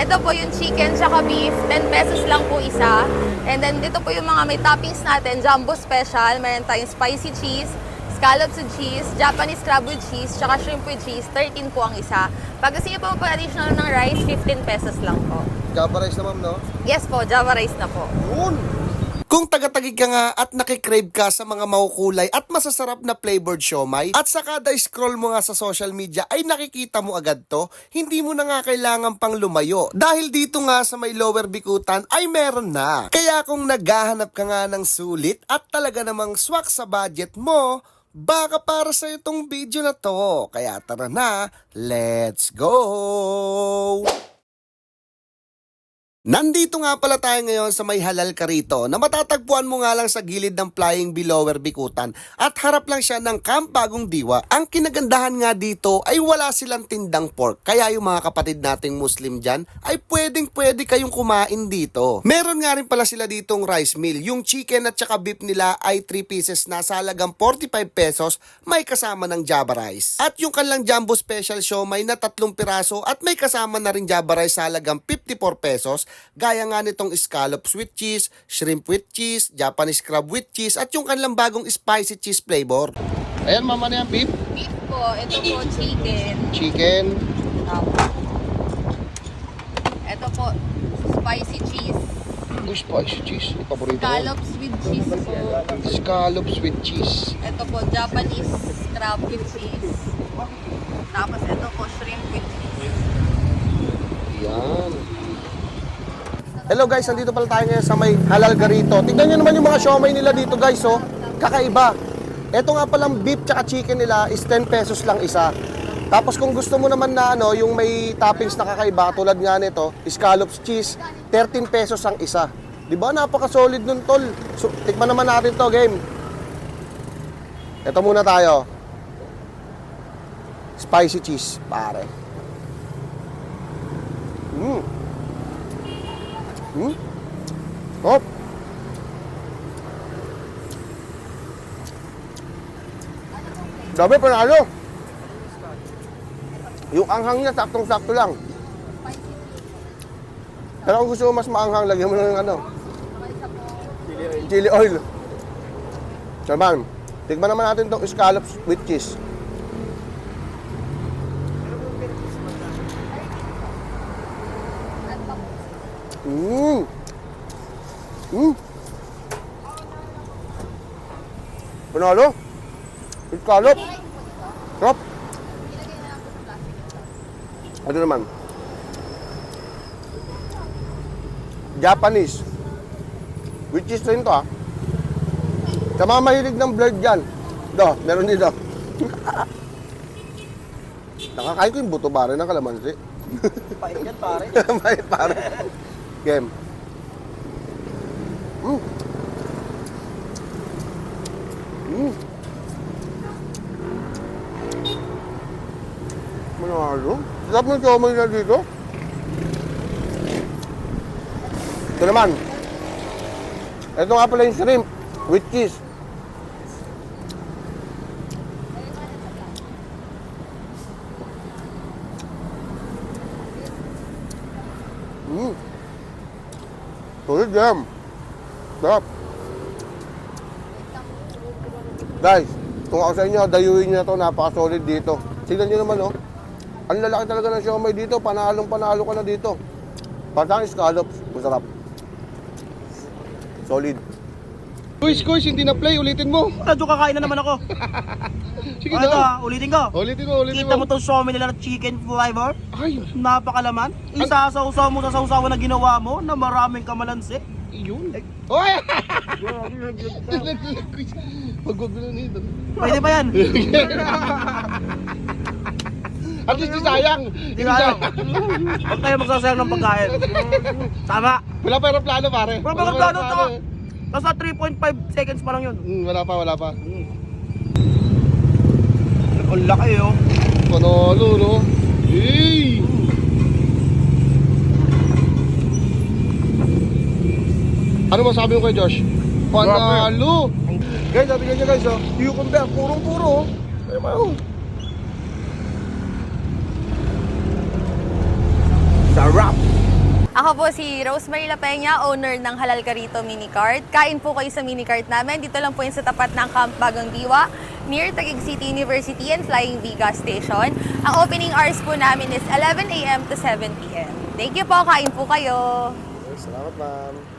Ito po yung chicken tsaka beef, 10 pesos lang po isa. And then dito po yung mga may toppings natin, jumbo special, meron tayong spicy cheese, scallops with cheese, Japanese crab with cheese, tsaka shrimp with cheese, 13 po ang isa. Pag gusto niyo po pa-additional ng rice, 15 pesos lang po. Java rice na ma'am, no? Yes po, Java rice na po. Yun! Kung taga-tagig ka nga at nakikrave ka sa mga makukulay at masasarap na flavored siomay at sa kada scroll mo nga sa social media ay nakikita mo agad to, hindi mo na nga kailangan pang lumayo. Dahil dito nga sa may lower bikutan ay meron na. Kaya kung naghahanap ka nga ng sulit at talaga namang swak sa budget mo, baka para sa itong video na to. Kaya tara na, let's go! Nandito nga pala tayo ngayon sa may halal ka rito na matatagpuan mo nga lang sa gilid ng Flying Belower Bikutan at harap lang siya ng Camp Bagong Diwa. Ang kinagandahan nga dito ay wala silang tindang pork kaya yung mga kapatid nating Muslim dyan ay pwedeng pwede kayong kumain dito. Meron nga rin pala sila ditong rice meal. Yung chicken at saka beef nila ay 3 pieces na sa halagang 45 pesos may kasama ng Java rice. At yung kanilang jumbo special siomay na tatlong piraso at may kasama na rin Java rice sa halagang 54 pesos gaya nga nitong scallops with cheese, shrimp with cheese, Japanese crab with cheese at yung kanilang bagong spicy cheese flavor. Ayan mama na yan, beef, Beef po, ito po chicken. chicken, Tapos, ito po, spicy cheese. Uy, spicy cheese, paborito ko. Scallops with cheese po. Scallops with cheese. Ito po, Japanese crab with cheese. Tapos ito po, shrimp with cheese. Yan. Hello guys, nandito pala tayo ngayon sa may halal garito. Tignan nyo naman yung mga siomay nila dito guys, oh. Kakaiba. Ito nga palang beef tsaka chicken nila is 10 pesos lang isa. Tapos kung gusto mo naman na ano, yung may toppings na kakaiba, tulad nga nito, scallops cheese, 13 pesos ang isa. Di ba? Napaka-solid nun, tol. So, tikman naman natin to, game. Ito muna tayo. Spicy cheese, pare. Mm. Hmm? Hop. Dami panalo. Yung anghang niya, saktong-sakto lang. Pero kung gusto mo mas maanghang, lagyan mo na ng ano. Chili oil. So man, tignan naman natin itong scallops with cheese. Mmm. Mmm. Panalo. Scallop. Sarap. Ano naman? Japanese. Which is rin to ah. Sa mga mahilig ng blurred dyan. Do, meron dito. Nakakain ko yung buto pare ng kalamansi. Pait yan, pare. May pare. Game. Mm. Mm. Manalo. Sarap ng siomay na dito. Ito naman. Ito nga pala yung shrimp with cheese. Mm. Solid jam. Sarap. Guys, kung ako sa inyo, dayuin nyo to, napaka-solid dito. Tignan nyo naman, oh. Ang lalaki talaga ng siomay dito, panalong panalo ka na dito. Parang scallops, masarap. Solid. Kuis, kuis, hindi na play, ulitin mo. Radyo kakain na naman ako. Sige Ano to, ulitin ko. Ulitin mo, ulitin Kita mo tong somi nila na chicken flavor? Ay, Napakalaman. Isasawsaw mo sa sawsawan na ginawa mo na maraming kamalansi. yun. Oy! Pag wag na nito. Pwede ba yan? At least di sayang. Di ba? ano? Huwag kayo magsasayang ng pagkain. Tama. Wala pa aeroplano pare. Wala pa aeroplano, taka. Nasa 3.5 seconds pa lang yun. Hmm, wala pa, wala pa. Ang laki oh. Panalo, no? Hey! Ano masabi mo kay Josh? Panalo! Guys, sabi niya guys, oh. Cucumber, purong-puro. oh. Ay, mao. Sarap. Ako po si Rosemary La Peña, owner ng Halal Carito Mini Cart. Kain po kayo sa mini cart namin. Dito lang po yun sa tapat ng Camp Bagong Diwa, near Taguig City University and Flying V gas station. Ang opening hours po namin is 11 a.m. to 7 p.m. Thank you po, kain po kayo. Salamat ma'am.